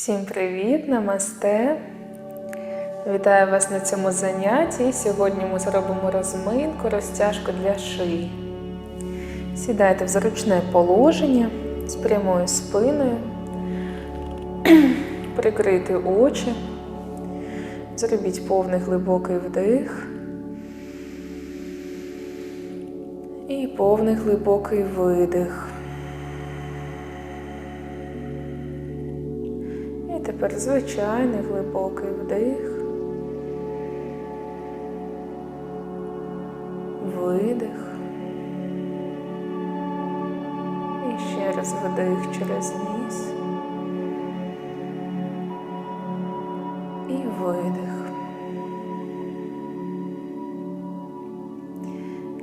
Всім привіт, намасте! Вітаю вас на цьому занятті. Сьогодні ми зробимо розминку, розтяжку для шиї. Сідайте в зручне положення з прямою спиною, прикрийте очі, зробіть повний глибокий вдих і повний глибокий видих. Тепер звичайний глибокий вдих, видих. І ще раз вдих через ніс. І видих.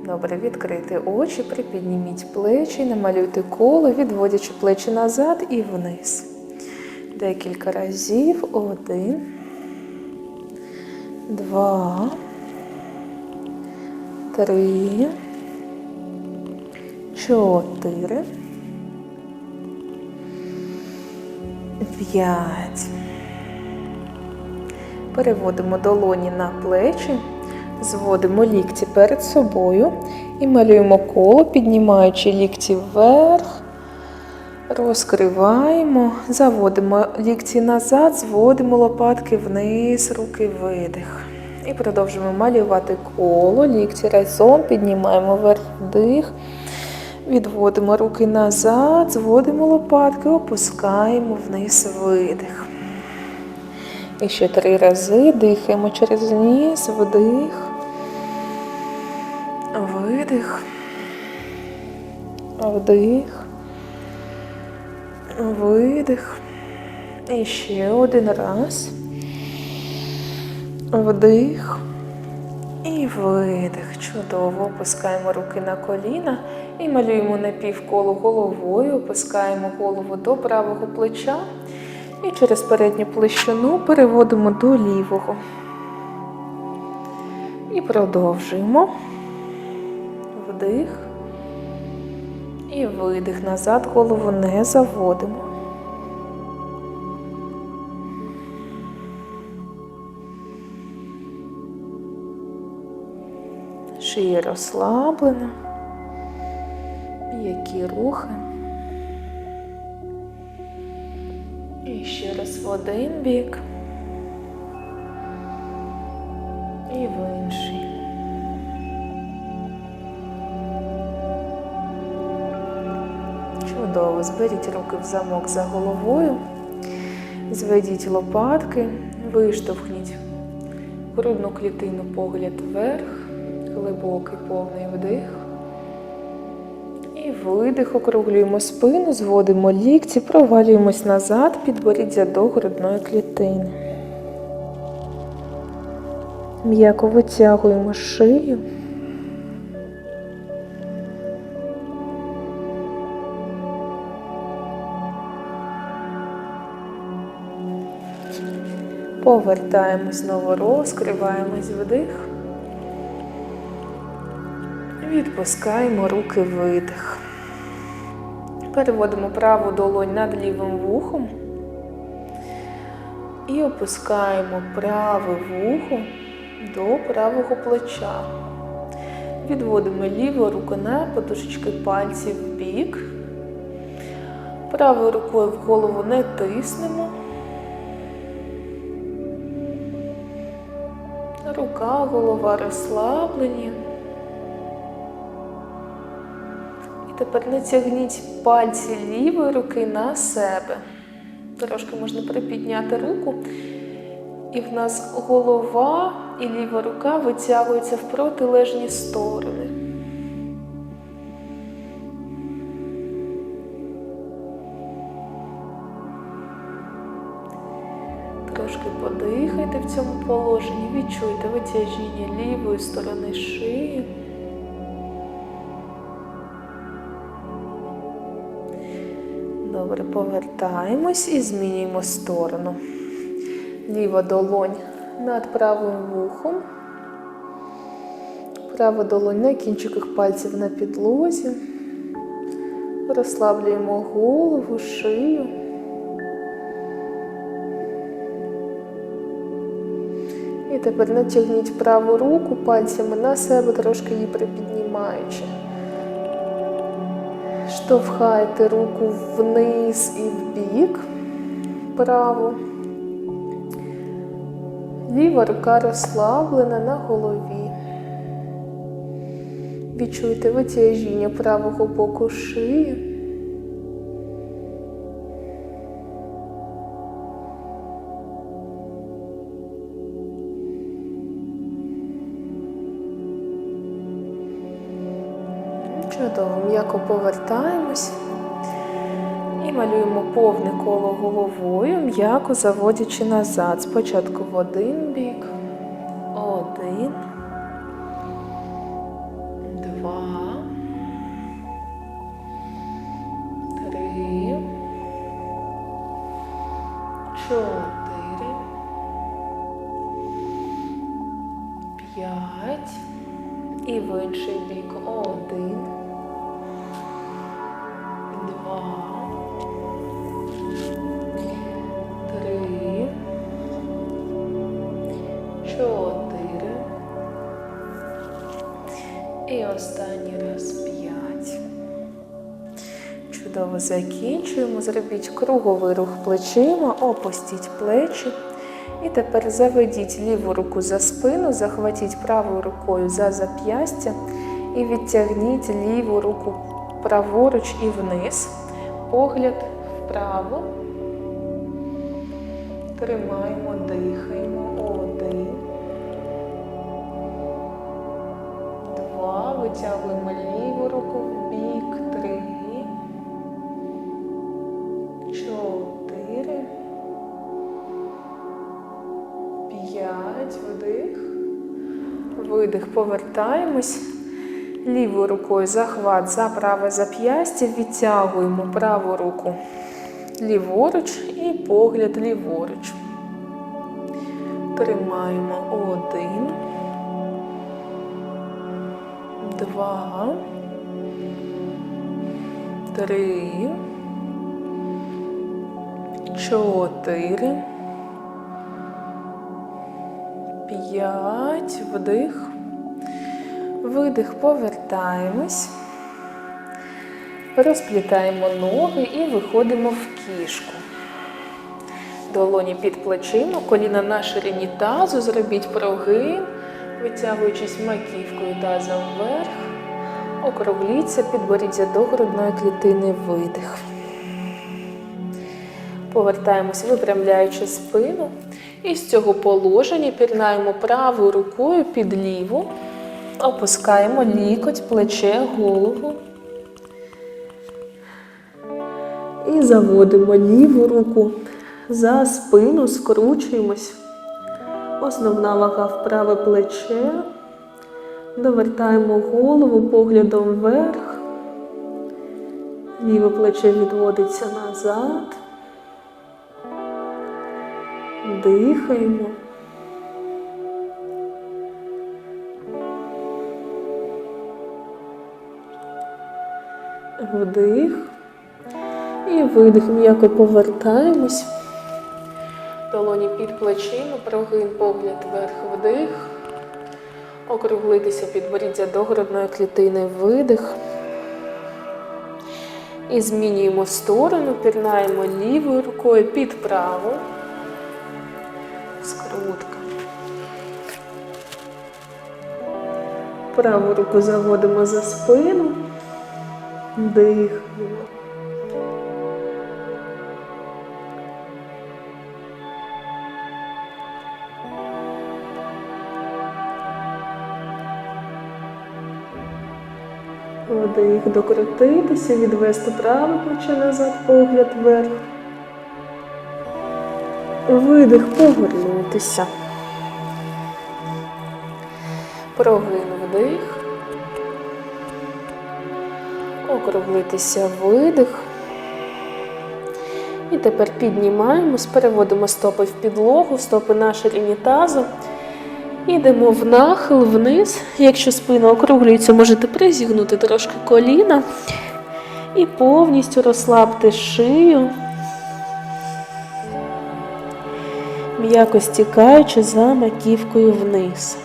Добре, відкрийте очі, припідніміть плечі, намалюйте коло, відводячи плечі назад і вниз. Декілька разів. Один, два, три, чотири, п'ять. Переводимо долоні на плечі, зводимо лікті перед собою і малюємо коло, піднімаючи лікті вверх. Розкриваємо, заводимо лікті назад, зводимо лопатки вниз, руки видих. І продовжуємо малювати коло, лікті разом, піднімаємо вверх вдих, відводимо руки назад, зводимо лопатки, опускаємо вниз видих. І ще три рази дихаємо через ніс, вдих, видих, вдих. Видих. І ще один раз. Вдих. І видих. Чудово. Опускаємо руки на коліна і малюємо напівколо головою, опускаємо голову до правого плеча. І через передню площину переводимо до лівого. І продовжуємо. Вдих. І видих назад, голову не заводимо. Шия розслаблена. Які рухи. І ще раз в один бік. І в інший. Чудово, зберіть руки в замок за головою, зведіть лопатки, виштовхніть грудну клітину погляд вверх, глибокий повний вдих. І видих, округлюємо спину, зводимо лікті, провалюємось назад, підборіддя до грудної клітини. М'яко витягуємо шию. Повертаємось знову, розкриваємось вдих. Відпускаємо руки видих. Переводимо праву долонь над лівим вухом і опускаємо праве вухо до правого плеча. Відводимо ліву руку на подушечки пальців в бік. Правою рукою в голову не тиснемо. Рука, голова розслаблені. І тепер натягніть пальці лівої руки на себе. Трошки можна припідняти руку. І в нас голова і ліва рука витягуються в протилежні сторони. Трошки подихайте в цьому положенні, відчуйте витяжіння лівої сторони шиї. Добре, повертаємось і змінюємо сторону. Ліва долонь над правим вухом. Права долонь на кінчиках пальців на підлозі. Розслаблюємо голову, шию. Тепер натягніть праву руку пальцями на себе, трошки її припіднімаючи. Штовхайте руку вниз і вбік праву. Ліва рука розслаблена на голові. Відчуйте витяжіння правого боку шиї. М'яко повертаємось і малюємо повне коло головою, м'яко заводячи назад. Спочатку в один бік. Один. Два. Три. Чотири. П'ять. І в інший бік один. І останній раз п'ять. Чудово закінчуємо. Зробіть круговий рух плечима, опустіть плечі. І тепер заведіть ліву руку за спину, захватіть правою рукою за зап'ястя і відтягніть ліву руку праворуч і вниз. Погляд вправо. Тримаємо, дихаємо. Один. Два. Витягуємо ліву руку в бік. Три. Чотири. П'ять. Вдих. Видих. Повертаємось. Лівою рукою захват за праве зап'ястя. Відтягуємо праву руку ліворуч і погляд ліворуч. Тримаємо один. Два. Три. Чотири. П'ять. Вдих. Видих. Повертаємось. Розплітаємо ноги і виходимо в кішку. Долоні під плечима, коліна на ширині тазу. Зробіть прогин, витягуючись маківкою тазом вверх. Округліться, підборіться до грудної клітини видих. Повертаємось, випрямляючи спину. І з цього положення пірнаємо правою рукою під ліву. Опускаємо лікоть, плече, голову. І заводимо ліву руку за спину, скручуємось. Основна вага в праве плече. Довертаємо голову поглядом вверх. Ліве плече відводиться назад. Дихаємо. Вдих. І видих, м'яко повертаємось. Долоні під плечима, прогин погляд вверх, вдих. Округлитися підборіддя до грудної клітини, видих. І змінюємо сторону, пірнаємо лівою рукою під праву. Скрутка. Праву руку заводимо за спину. Дихаємо. Вдих, докрутитися, відвести праве плече назад, погляд вверх. Видих, повернутися. Прогин вдих. Округлитися видих. І тепер піднімаємось, переводимо стопи в підлогу, стопи на ширині тазу. Ідемо в нахил вниз. Якщо спина округлюється, можете призігнути трошки коліна. І повністю розслабте шию. м'яко стікаючи за маківкою вниз.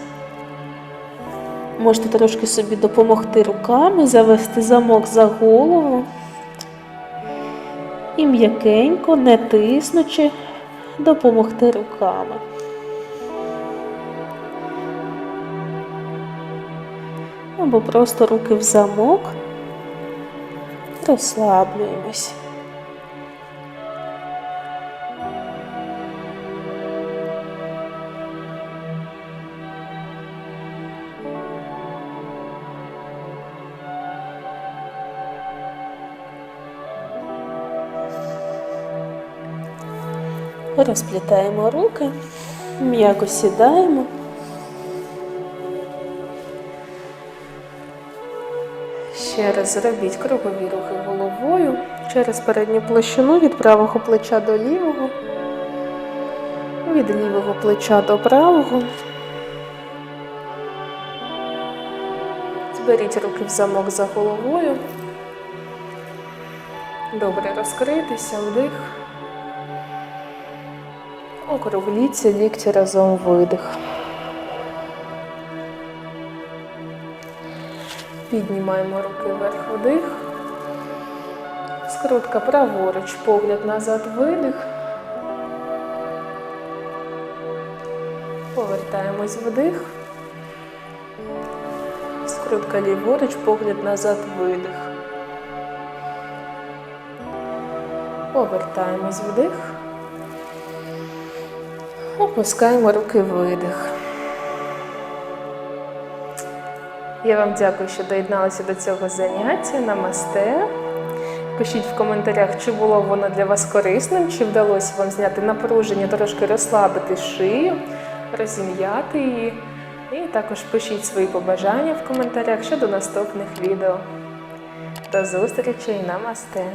Можете трошки собі допомогти руками, завести замок за голову і м'якенько, не тиснучи, допомогти руками. Або просто руки в замок, розслаблюємось. Розплітаємо руки, м'яко сідаємо. Ще раз зробіть кругові рухи головою через передню площину від правого плеча до лівого, від лівого плеча до правого. Зберіть руки в замок за головою. Добре розкритися, вдих. Округліться лікті разом видих. Піднімаємо руки вверх вдих. Скрутка праворуч, погляд назад видих. Повертаємось вдих. Скрутка ліворуч, погляд назад видих. Повертаємось вдих. Опускаємо руки видих. Я вам дякую, що доєдналися до цього заняття. Намасте. Пишіть в коментарях, чи було воно для вас корисним, чи вдалося вам зняти напруження, трошки розслабити шию, розім'яти її. І також пишіть свої побажання в коментарях щодо наступних відео. До зустрічі намасте!